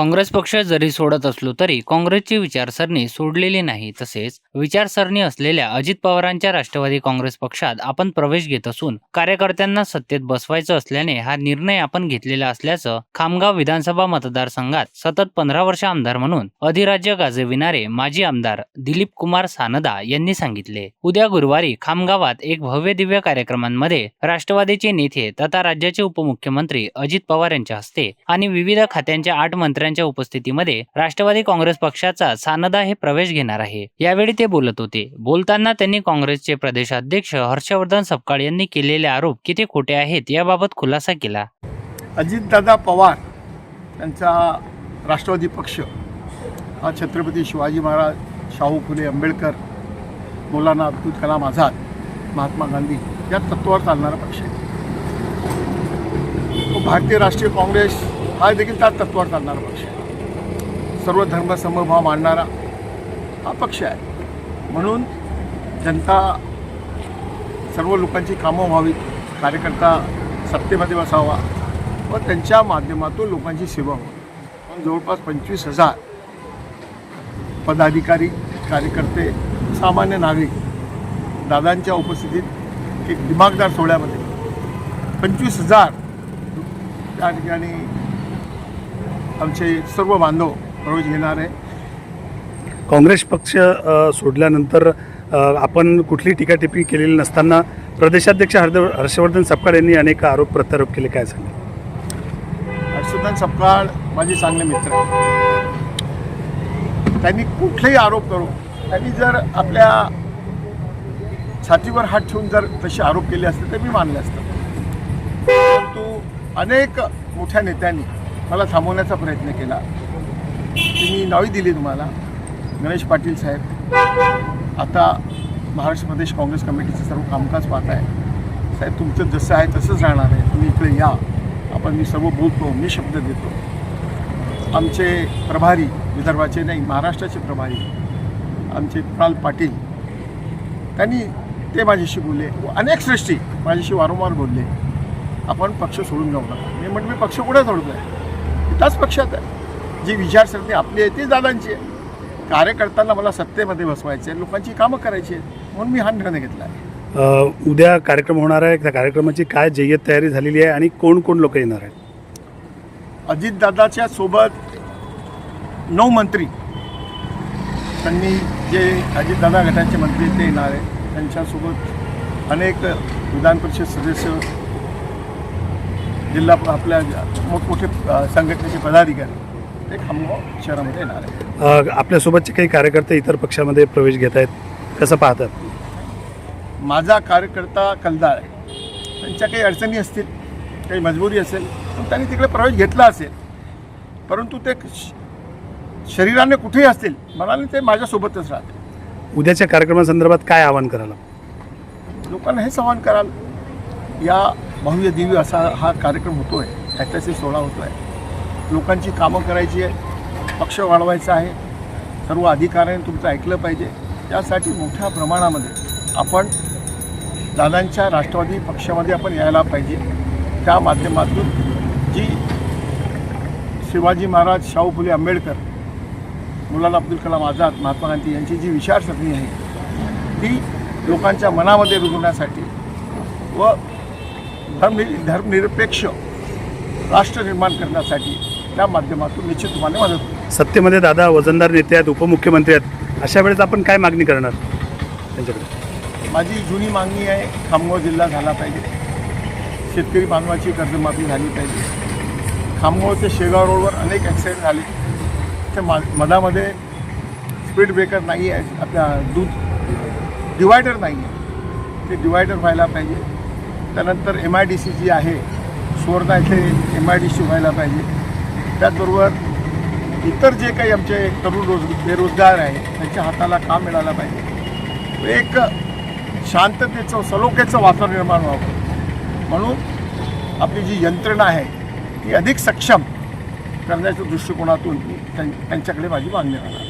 काँग्रेस पक्ष जरी सोडत असलो तरी काँग्रेसची विचारसरणी सोडलेली नाही. तसेच विचारसरणी असलेल्या अजित पवारांच्या राष्ट्रवादी काँग्रेस पक्षात आपण प्रवेश घेत असून कार्यकर्त्यांना सत्तेत बसवायचं असल्याने हा निर्णय आपण घेतलेला असल्याचं खामगाव विधानसभा मतदारसंघात सतत पंधरा वर्ष आमदार म्हणून अधिराज्य गाजविणारे माजी आमदार दिलीप कुमार सानदा यांनी सांगितले. उद्या गुरुवारी खामगावात एक भव्य दिव्य कार्यक्रमांमध्ये राष्ट्रवादीचे नेते तथा राज्याचे उपमुख्यमंत्री अजित पवार यांच्या हस्ते आणि विविध खात्यांच्या आठ मंत्र्यांच्या उपस्थितीमध्ये राष्ट्रवादी काँग्रेस पक्षाचा सानदा हे प्रवेश घेणार आहे. यावेळी ते बोलत होते. बोलताना त्यांनी काँग्रेसचे प्रदेशाध्यक्ष हर्षवर्धन सपकाळ यांनी केलेले आरोप किती खोटे आहेत याबाबत खुलासा केला. अजितदादा पवार त्यांचा राष्ट्रवादी पक्ष हा छत्रपती शिवाजी महाराज शाहू फुले आंबेडकर मौलाना अब्दुल कलाम आझाद महात्मा गांधी या तत्वावर चालणारा पक्ष आहे. तो भारतीय राष्ट्रीय काँग्रेस हा देखील त्या तत्वावर चालणारा पक्ष आहे. सर्व धर्मसमभाव मांडणारा हा पक्ष आहे. म्हणून जनता सर्व लोकांची कामं व्हावीत कार्यकर्ता सत्तेमध्ये बसावा व त्यांच्या माध्यमातून लोकांची सेवा व्हावी. जवळपास पंचवीस हजार पदाधिकारी कार्यकर्ते सामान्य नागरिक दादांच्या उपस्थितीत एक दिमागदार सोहळ्यामध्ये पंचवीस हजार त्या ठिकाणी आमचे सर्व बांधव प्रवेश घेणार आहे. काँग्रेस पक्ष सोडल्यानंतर आपण कुठली टीकाटिप्पणी केलेली नसताना प्रदेशाध्यक्ष हर्द हर्षवर्धन सपकाळ यांनी अनेक आरोप प्रत्यारोप केले. काय सांगा हर्षवर्धन सपकाळ माझे चांगले मित्र. त्यांनी कुठलेही आरोप करू त्यांनी जर आपल्या छातीवर हात ठेवून जर तसे आरोप केले असते तर मी मानले असतं. परंतु अनेक मोठ्या नेत्यांनी मला थांबवण्याचा प्रयत्न केला. ती मी नावे दिली तुम्हाला. गणेश पाटील साहेब. आता महाराष्ट्र प्रदेश काँग्रेस कमिटीचं सर्व कामकाज पाहत आहे साहेब तुमचं जसं आहे तसंच राहणार आहे. तुम्ही इकडे या. आपण मी सर्व बोलतो मी शब्द देतो. आमचे प्रभारी विदर्भाचे नाही महाराष्ट्राचे प्रभारी आमचे प्राल पाटील त्यांनी ते माझ्याशी बोलले. व अनेक सृष्टी माझ्याशी वारंवार बोलले. आपण पक्ष सोडून जाऊ नका. मी म्हटलं मी पक्ष कुठे सोडतो आहे त्याच पक्षात आहे. जी विचारसरणी आपली आहे ती दादांची आहे. कार्यकर्त्यांना मला सत्तेमध्ये बसवायचं आहे लोकांची कामं करायची आहेत म्हणून मी हा निर्णय घेतला आहे. उद्या कार्यक्रम होणार आहे. त्या कार्यक्रमाची काय जय्यत तयारी झालेली आहे आणि कोण कोण लोक येणार आहेत? अजितदादाच्या सोबत नऊ मंत्री. त्यांनी जे अजितदादा गटाचे मंत्री ते येणार आहे त्यांच्यासोबत अनेक विधान परिषद सदस्य जिल्हा आपल्या मोठमोठे संघटनेचे पदाधिकारी ते खामगाव शहरामध्ये येणार आहे अ, आपल्यासोबतचे काही कार्यकर्ते इतर पक्षामध्ये प्रवेश घेत आहेत कसं पाहतात? माझा कार्यकर्ता कलदार आहे. त्यांच्या काही अडचणी असतील काही मजबुरी असेल पण त्यांनी तिकडे प्रवेश घेतला असेल. परंतु ते शरीराने कुठेही असतील मनाने ते माझ्यासोबतच राहते उद्याच्या कार्यक्रमासंदर्भात काय आवाहन करायला लोकांना हेच आवाहन कराल या भव्य दिव्य असा हा कार्यक्रम होतो आहे ऐतिहासिक सोहळा होतो आहे लोकांची कामं करायची आहे पक्ष वाढवायचा आहे. सर्व अधिकाऱ्यांनी तुमचं ऐकलं पाहिजे. त्यासाठी मोठ्या प्रमाणामध्ये आपण दादांच्या राष्ट्रवादी पक्षामध्ये आपण यायला पाहिजे. त्या माध्यमातून जी शिवाजी महाराज शाहू फुले आंबेडकर मुलाला अब्दुल कलाम आझाद महात्मा गांधी यांची जी विचारसरणी आहे ती लोकांच्या मनामध्ये रुजवण्यासाठी व धर्म धर्मनिरपेक्ष राष्ट्र निर्माण करण्यासाठी त्या माध्यमातून निश्चितपणे मदत होईल. सत्तेमध्ये दादा वजनदार नेते आहेत उपमुख्यमंत्री आहेत. अशा वेळेस आपण काय मागणी करणार? त्यांच्याकडे. माझी जुनी मागणी आहे खामगाव जिल्हा झाला पाहिजे. शेतकरी बांधवाची कर्जमाफी झाली पाहिजे. खामगाव ते शेगाव रोडवर अनेक ॲक्सिडेंट झाले. त्या मा मधामध्ये स्पीड ब्रेकर नाही आहे आपल्या दूध डिवायडर नाही आहे. ते डिवायडर व्हायला पाहिजे. त्यानंतर एम आय डी सी जी आहे सुवर्णा इथे एम आय डी सी व्हायला पाहिजे. त्याचबरोबर इतर जे काही आमचे तरुण रोज बेरोजगार आहे त्यांच्या हाताला काम मिळालं पाहिजे. एक शांततेचं सलोख्याचं वातावरण निर्माण व्हावं. म्हणून आपली जी यंत्रणा आहे ती अधिक सक्षम करण्याच्या दृष्टिकोनातून त्यां- त्यांच्याकडे माझी मागणी राहणार.